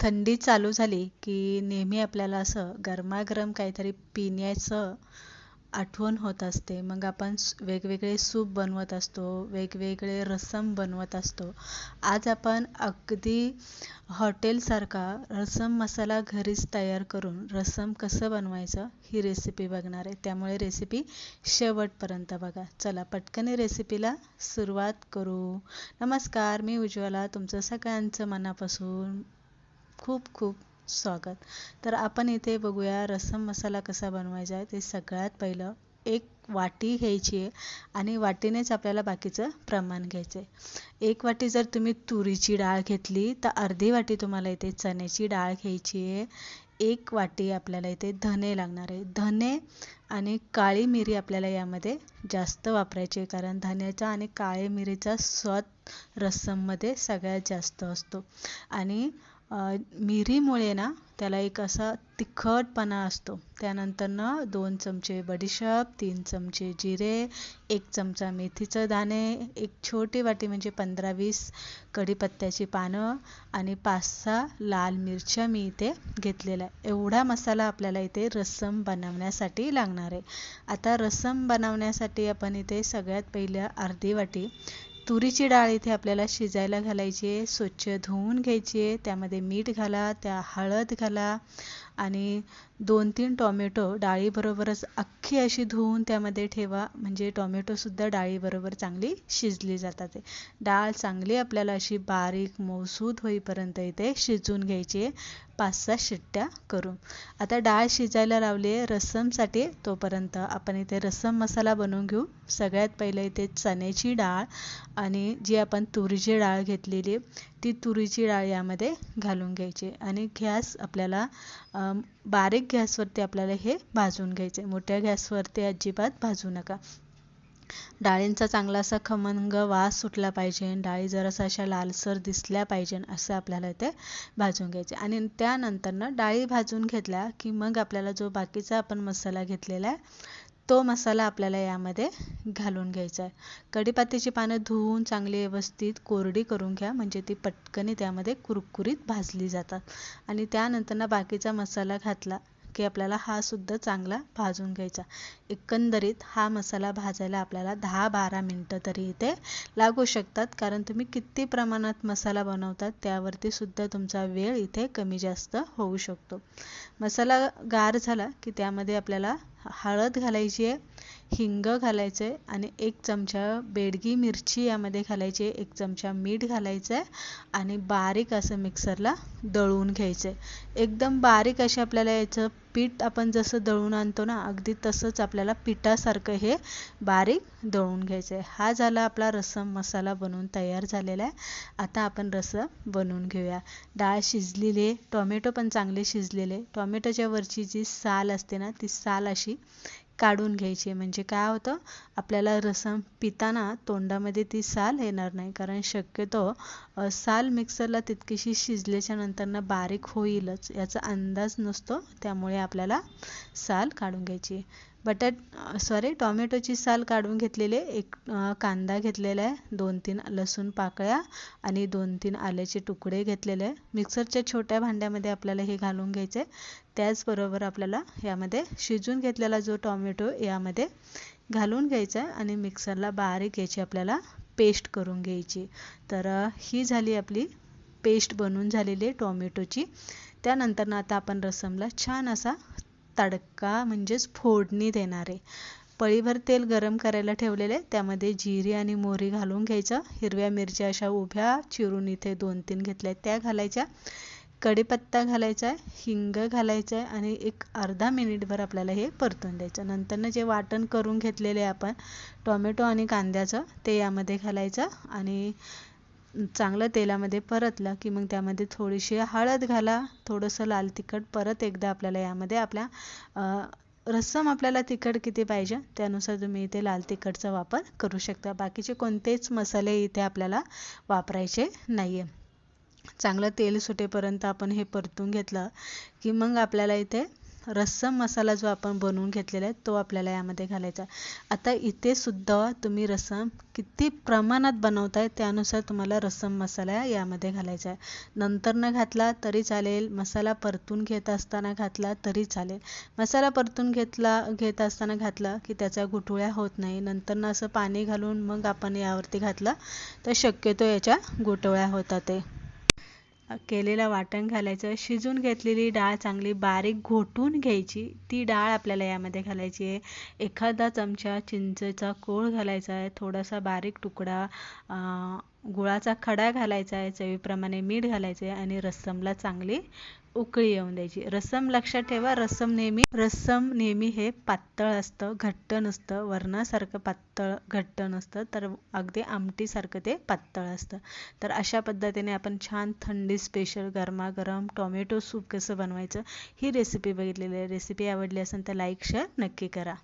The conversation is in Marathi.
थंडी चालू झाली की नेहमी आपल्याला असं गरमागरम काहीतरी पिण्याचं आठवण होत असते. मग आपण वेगवेगळे सूप बनवत असतो वेगवेगळे रसम बनवत असतो. आज आपण अगदी हॉटेलसारखा रसम मसाला घरीच तयार करून रसम कसं बनवायचं ही रेसिपी बघणार आहे. त्यामुळे रेसिपी शेवटपर्यंत बघा. चला पटकन रेसिपीला सुरुवात करू. नमस्कार मी उज्ज्वला. तुमचं सगळ्यांचं मनापासून खूप खूप स्वागत. तर आपण इथे बघूया रसम मसाला कसा बनवायचा आहे ते सगळ्यात पहिलं एक वाटी घ्यायची आहे आणि वाटीनेच आपल्याला बाकीचं प्रमाण घ्यायचं आहे एक वाटी जर तुम्ही तुरीची डाळ घेतली तर अर्धी वाटी तुम्हाला इथे चण्याची डाळ घ्यायची आहे. एक वाटी आपल्याला इथे धने लागणार आहे. धने आणि काळी मिरी आपल्याला यामध्ये जास्त वापरायची आहे कारण धन्याचा आणि काळी मिरीचा स्वाद रस्सममध्ये सगळ्यात जास्त असतो. आणि मिरीमुळे ना त्याला एक असा तिखटपणा असतो. त्यानंतरनं दोन चमचे बडीशेप तीन चमचे जिरे एक चमचा मेथीचं दाणे एक छोटी वाटी म्हणजे पंधरा वीस कढीपत्त्याची पानं आणि पाच सहा लाल मिरच्या मी इथे घेतलेल्या आहे एवढा मसाला आपल्याला इथे रस्सम बनवण्यासाठी लागणार आहे. आता रस्सम बनवण्यासाठी आपण इथे सगळ्यात पहिल्या अर्धी वाटी तुरीची डाळ इथे आपल्याला शिजायला घालायची आहे. स्वच्छ धुवून घ्यायची आहे. त्यामध्ये मीठ घाला त्या हळद घाला आणि दोन तीन टॉमॅटो डाळीबरोबरच अख्खी अशी धुवून त्यामध्ये ठेवा. म्हणजे टॉमॅटोसुद्धा डाळीबरोबर चांगली शिजली जातात. डाळ चांगली आपल्याला अशी बारीक मौसूद होईपर्यंत इथे शिजवून घ्यायची आहे. पाच सहा शिट्ट्या करून आता डाळ शिजायला लावली आहे रस्समसाठी तोपर्यंत आपण इथे रस्सम मसाला बनवून घेऊ. सगळ्यात पहिले इथे चण्याची डाळ आणि जी आपण तुरीची डाळ घेतलेली ती तुरीची डाळ यामध्ये घालून घ्यायची आणि गॅस आपल्याला बारीक गॅसवरती आपल्याला हे भाजून घ्यायचे. मोठ्या गॅसवरती अजिबात भाजू नका. डाळींचा चांगला असा खमंग वास सुटला पाहिजे. डाळी जरासा अशा लालसर दिसल्या पाहिजे असं आपल्याला इथे भाजून घ्यायचे. आणि त्यानंतरनं डाळी भाजून घेतल्या की मग आपल्याला जो बाकीचा आपण मसाला घेतलेला आहे तो मसाला आपल्याला यामध्ये घालून घ्यायचा आहे. कढीपत्त्याची पानं धुवून चांगली व्यवस्थित कोरडी करून घ्या म्हणजे ती पटकनी त्यामध्ये कुरकुरीत भाजली जातात. आणि त्यानंतर बाकीचा मसाला घातला की आपल्याला हा सुद्धा चांगला भाजून घ्यायचा. एकंदरीत हा मसाला भाजायला आपल्याला दहा बारा मिनटं तरी इथे लागू शकतात. कारण तुम्ही किती प्रमाणात मसाला बनवतात त्यावरती सुद्धा तुमचा वेळ इथे कमी जास्त होऊ शकतो. मसाला गार झाला की त्यामध्ये आपल्याला हळद घालायची आहे. हिंग घालायचं आहे आणि एक चमचा बेडगी मिरची यामध्ये घालायची आहे एक चमचा मीठ घालायचं आहे आणि बारीक असं मिक्सरला दळून घ्यायचं. आहे एकदम बारीक असे आपल्याला याचं पीठ आपण जसं दळून आणतो ना अगदी तसंच आपल्याला पिठासारखं हे बारीक दळून घ्यायचं. आहे हा झाला आपला रसम मसाला बनवून तयार झालेला आहे. आता आपण रसम बनवून घेऊया. डाळ शिजलेली आहे. टोमॅटो पण चांगले शिजलेले टोमॅटोच्या वरची जी साल असते ना ती साल अशी काढून घ्यायची. म्हणजे काय होतं? आपल्याला रसम पिताना तोंडामध्ये ती साल येणार नाही. कारण शक्यतो साल मिक्सरला तितकीशी शिजल्याच्या नंतरनं बारीक होईलच. याचा अंदाज नसतो. त्यामुळे आपल्याला साल काढून घ्यायची. बटाट सॉरी टॉमॅटोची साल काढून घेतलेले. एक कांदा घेतलेला आहे. दोन तीन लसूण पाकळ्या आणि दोन तीन आल्याचे तुकडे घेतलेले आहे. मिक्सरच्या छोट्या भांड्यामध्ये आपल्याला हे घालून घ्यायचे त्याचबरोबर आपल्याला यामध्ये शिजून घेतलेला जो टॉमॅटो यामध्ये घालून घ्यायचा आहे आणि मिक्सरला बारीक याची आपल्याला पेस्ट करून घ्यायची तर ही झाली आपली पेस्ट बनवून झालेली टॉमॅटोची. त्यानंतर आता आपण रसमला छान असा तडका म्हणजेच फोडणी देणार. आहे पळीभर तेल गरम करायला ठेवलेले त्यामध्ये जिरे आणि मोहरी घालून घ्यायचं. हिरव्या मिरच्या अशा उभ्या चिरून इथे दोन तीन घेतल्या. त्या घालायच्या. कढीपत्ता घालायचा आहे हिंग घालायचं आहे आणि एक अर्धा मिनिटभर आपल्याला हे परतून द्यायचं. नंतरनं जे वाटण करून घेतलेले आपण टोमॅटो आणि कांद्याचं ते यामध्ये घालायचं आणि चांगलं तेलामध्ये परतलं की मग त्यामध्ये थोडीशी हळद घाला थोडंसं लाल तिखट परत एकदा आपल्याला यामध्ये आपल्या रस्सम आपल्याला तिखट किती पाहिजे त्यानुसार तुम्ही इथे लाल तिखटचा वापर करू शकता. बाकीचे कोणतेच मसाले इथे आपल्याला वापरायचे नाही आहे चांगलं तेल सुटेपर्यंत आपण हे परतून घेतलं की मग आपल्याला इथे रस्सम मसाला जो आपण बनवून घेतलेला आहे तो आपल्याला यामध्ये घालायचा आता इथे सुद्धा तुम्ही रस्सम किती प्रमाणात बनवताय त्यानुसार तुम्हाला रस्सम मसाला यामध्ये घालायचा आहे. नंतर न घातला तरी चालेल मसाला परतून घेत असताना घातला तरी चालेल. मसाला परतून घेतला घेत असताना घातला की त्याच्या गुठुळ्या होत नाही. नंतर असं पाणी घालून मग आपण यावरती घातला तर शक्यतो याच्या गुठळ्या होतात ते. केलेलं वाटण घालायचं. शिजून घेतलेली डाळ चांगली बारीक घोटून घ्यायची. ती डाळ आपल्याला यामध्ये घालायची आहे. एखादा चमचा चिंचेचा कोळ घालायचा आहे. थोडासा बारीक तुकडा गुळाचा खडा घालायचा आहे चवीप्रमाणे मीठ घालायचं आहे आणि रस्समला चांगली उकळी येऊन द्यायची. रस्सम लक्षात ठेवा रस्सम नेहमी रस्सम नेहमी हे पातळ असतं घट्ट नसतं वरणासारखं पातळ घट्ट नसतं तर अगदी आमटीसारखं ते पातळ असतं. तर अशा पद्धतीने आपण छान थंडी स्पेशल गरमागरम टोमॅटो सूप कसं बनवायचं ही रेसिपी बघितलेली आहे. रेसिपी आवडली असेल तर लाईक शेअर नक्की करा.